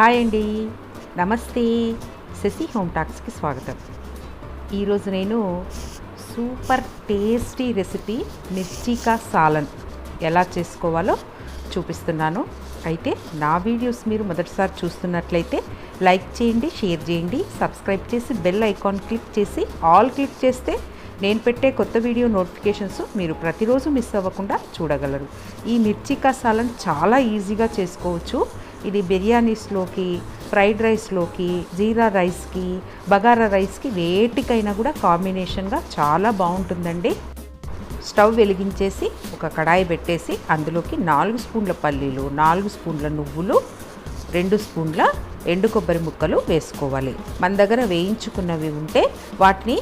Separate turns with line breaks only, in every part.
Hi అండి. నమస్తే. Shashi home టాక్స్కి స్వాగతం. ఈరోజు నేను super tasty recipe mirchi ka salan ఎలా చేసుకోవాలో చూపిస్తున్నాను. అయితే నా వీడియోస్ మీరు మొదటిసారి చూస్తున్నట్లయితే లైక్ చేయండి షేర్ చేయండి సబ్స్క్రైబ్ చేసి బెల్ ఐకాన్ క్లిక్ చేసి ఆల్ క్లిక్ చేస్తే నేను పెట్టే కొత్త వీడియో నోటిఫికేషన్స్ మీరు ప్రతిరోజు మిస్ అవ్వకుండా చూడగలరు. ఈ మిర్చికా సాలన్ చాలా ఈజీగా చేసుకోవచ్చు. ఇది బిర్యానీస్లోకి ఫ్రైడ్ రైస్లోకి జీరా రైస్కి బగారా రైస్కి వేటికైనా కూడా కాంబినేషన్గా చాలా బాగుంటుందండి. స్టవ్ వెలిగించేసి ఒక కడాయి పెట్టేసి అందులోకి నాలుగు స్పూన్ల పల్లీలు నాలుగు స్పూన్ల నువ్వులు రెండు స్పూన్ల ఎండు కొబ్బరి ముక్కలు వేసుకోవాలి. మన దగ్గర వేయించుకున్నవి ఉంటే వాటిని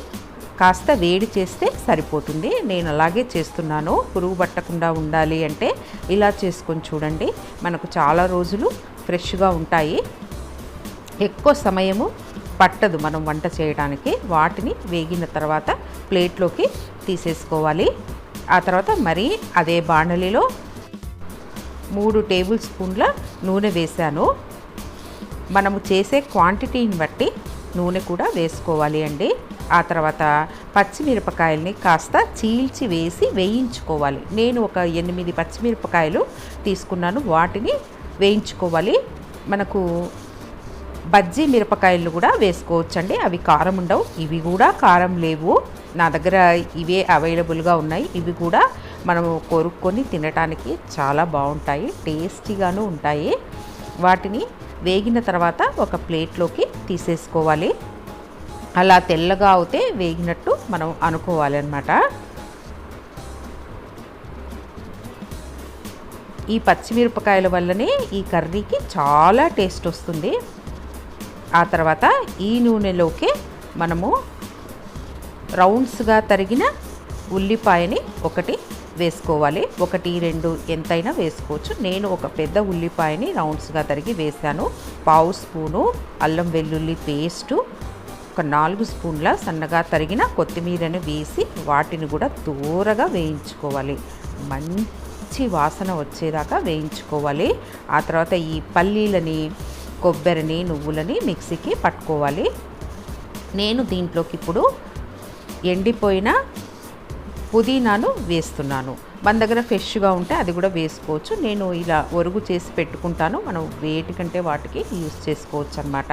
కాస్త వేడి చేస్తే సరిపోతుంది. నేను అలాగే చేస్తున్నాను. పురుగు పట్టకుండా ఉండాలి అంటే ఇలా చేసుకొని చూడండి. మనకు చాలా రోజులు ఫ్రెష్గా ఉంటాయి. ఎక్కువ సమయము పట్టదు మనం వంట చేయడానికి. వాటిని వేగిన తర్వాత ప్లేట్లోకి తీసేసుకోవాలి. ఆ తర్వాత మరి అదే బాణలిలో మూడు టేబుల్ స్పూన్ల నూనె వేశాను. మనము చేసే క్వాంటిటీని బట్టి నూనె కూడా వేసుకోవాలి అండి. ఆ తర్వాత పచ్చిమిరపకాయల్ని కాస్త చీల్చి వేసి వేయించుకోవాలి. నేను ఒక ఎనిమిది పచ్చిమిరపకాయలు తీసుకున్నాను. వాటిని వేయించుకోవాలి. మనకు బజ్జీ మిరపకాయలు కూడా వేసుకోవచ్చండి. అవి కారం ఉండవు. ఇవి కూడా కారం లేవు. నా దగ్గర ఇవే అవైలబుల్గా ఉన్నాయి. ఇవి కూడా మనము కొరుక్కొని తినడానికి చాలా బాగుంటాయి. టేస్టీగాను ఉంటాయి. వాటిని వేగిన తర్వాత ఒక ప్లేట్లోకి తీసేసుకోవాలి. అలా తెల్లగా అవుతే వేగినట్టు మనం అనుకోవాలి ఈ పచ్చిమిరపకాయల వల్లనే ఈ కర్రీకి చాలా టేస్ట్ వస్తుంది. ఆ తర్వాత ఈ నూనెలోకి మనము రౌండ్స్గా తరిగిన ఉల్లిపాయని ఒకటి వేసుకోవాలి. ఒకటి రెండు ఎంతైనా వేసుకోవచ్చు. నేను ఒక పెద్ద ఉల్లిపాయని రౌండ్స్గా తరిగి వేశాను. పావు స్పూను అల్లం వెల్లుల్లి పేస్టు ఒక నాలుగు స్పూన్ల సన్నగా తరిగిన కొత్తిమీరను వేసి వాటిని కూడా దూరగా వేయించుకోవాలి. మంచి వాసన వచ్చేదాకా వేయించుకోవాలి. ఆ తర్వాత ఈ పల్లీలని కొబ్బరిని నువ్వులని మిక్సీకి పట్టుకోవాలి. నేను దీంట్లోకి ఇప్పుడు ఎండిపోయిన పుదీనాను వేస్తున్నాను. మన దగ్గర ఫ్రెష్గా ఉంటే అది కూడా వేసుకోవచ్చు. నేను ఇలా ఒరుగు చేసి పెట్టుకుంటాను. మనం వేటికంటే వాటికి యూస్ చేసుకోవచ్చు అనమాట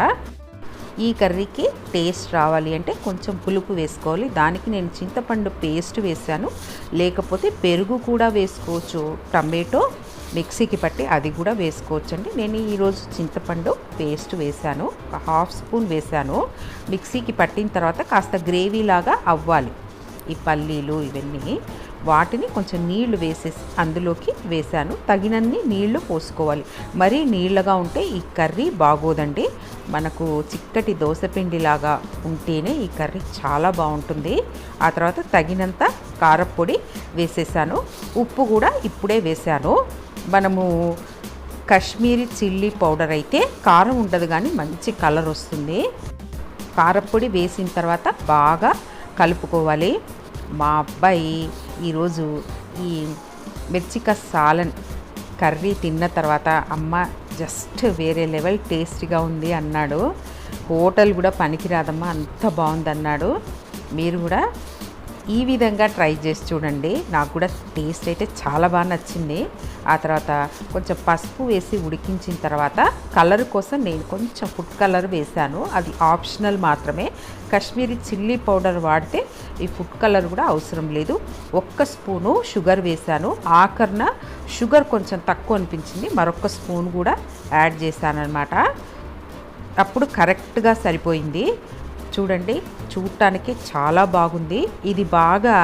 ఈ కర్రీకి టేస్ట్ రావాలి అంటే కొంచెం పులుపు వేసుకోవాలి. దానికి నేను చింతపండు పేస్ట్ వేసాను లేకపోతే పెరుగు కూడా వేసుకోవచ్చు. టమాటో మిక్సీకి పట్టి అది కూడా వేసుకోవచ్చండి. నేను ఈరోజు చింతపండు పేస్ట్ వేశాను. ఒక హాఫ్ స్పూన్ వేశాను. మిక్సీకి పట్టిన తర్వాత కాస్త గ్రేవీ లాగా అవ్వాలి. ఈ పల్లీలు ఇవన్నీ వాటిని కొంచెం నీళ్ళు వేసేసి అందులోకి వేశాను. తగినన్ని నీళ్ళు పోసుకోవాలి. మరీ నీళ్ళగా ఉంటే ఈ కర్రీ బాగోదండి. మనకు చిక్కటి దోశపిండిలాగా ఉంటేనే ఈ కర్రీ చాలా బాగుంటుంది. ఆ తర్వాత తగినంత కారపొడి వేసేసాను. ఉప్పు కూడా ఇప్పుడే వేశాను. మనము కాశ్మీరీ చిల్లీ పౌడర్ అయితే కారం ఉండదు కానీ మంచి కలర్ వస్తుంది. కారపొడి వేసిన తర్వాత బాగా కలుపుకోవాలి. మా అబ్బాయి ఈరోజు ఈ మిర్చిక సాలన్ కర్రీ తిన్న తర్వాత అమ్మ జస్ట్ వేరే లెవెల్ టేస్టీగా ఉంది అన్నాడు. హోటల్ కూడా పనికిరాదమ్మా అంత బాగుంది అన్నాడు మీరు కూడా ఈ విధంగా ట్రై చేసి చూడండి. నాకు కూడా టేస్ట్ అయితే చాలా బాగా నచ్చింది. ఆ తర్వాత కొంచెం పసుపు వేసి ఉడికించిన తర్వాత కలర్ కోసం నేను కొంచెం ఫుడ్ కలర్ వేశాను. అది ఆప్షనల్ మాత్రమే. కాశ్మీరీ చిల్లీ పౌడర్ వాడితే ఈ ఫుడ్ కలర్ కూడా అవసరం లేదు. ఒక్క స్పూను షుగర్ వేశాను. ఆఖరిన షుగర్ కొంచెం తక్కువ అనిపించింది. మరొక స్పూన్ కూడా యాడ్ చేశాను అప్పుడు కరెక్ట్గా సరిపోయింది. చూడండి చూడటానికి చాలా బాగుంది. ఇది బాగా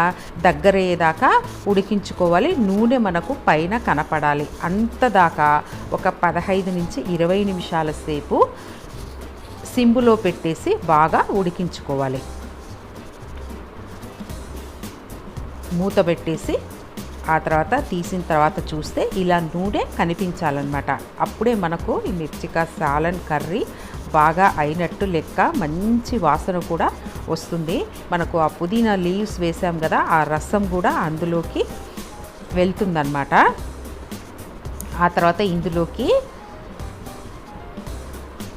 దగ్గరయ్యేదాకా ఉడికించుకోవాలి. నూనె మనకు పైన కనపడాలి. అంత దాకా ఒక పదహైదు నుంచి ఇరవై నిమిషాల సేపు సింబులో పెట్టేసి బాగా ఉడికించుకోవాలి. మూత పెట్టేసి ఆ తర్వాత తీసిన తర్వాత చూస్తే ఇలా నూనె కనిపించాలన్నమాట. అప్పుడే మనకు ఈ మిర్చికా సాలన్ కర్రీ బాగా అయినట్టు లెక్క మంచి వాసన కూడా వస్తుంది. మనకు ఆ పుదీనా లీవ్స్ వేసాం కదా ఆ రసం కూడా అందులోకి వెళ్తుందన్నమాట. ఆ తర్వాత ఇందులోకి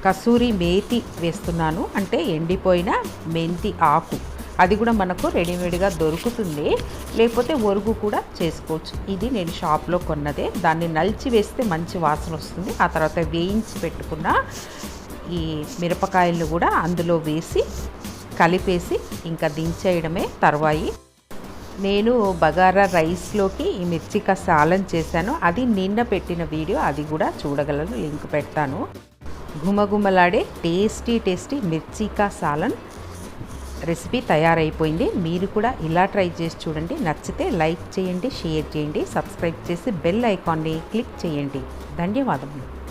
కసూరి మేతి వేస్తున్నాను. అంటే ఎండిపోయిన మెంతి ఆకు. అది కూడా మనకు రెడీమేడ్గా దొరుకుతుంది. లేకపోతే ఒరుగు కూడా చేసుకోవచ్చు. ఇది నేను షాప్లో కొన్నదే. దాన్ని నలిచి వేస్తే మంచి వాసన వస్తుంది. ఆ తర్వాత వేయించి పెట్టుకున్న ఈ మిరపకాయలు కూడా అందులో వేసి కలిపేసి ఇంకా దించేయడమే తర్వాయి. నేను బగారా రైస్లోకి ఈ మిర్చిక సాలన్ చేశాను. అది నిన్న పెట్టిన వీడియో అది కూడా చూడగలను లింక్ పెడతాను. గుమగుమలాడే tasty tasty mirchi ka salan recipe తయారైపోయింది. మీరు కూడా ఇలా ట్రై చేసి చూడండి. నచ్చితే లైక్ చేయండి షేర్ చేయండి సబ్స్క్రైబ్ చేసి బెల్ ఐకాన్ని క్లిక్ చేయండి. ధన్యవాదములు.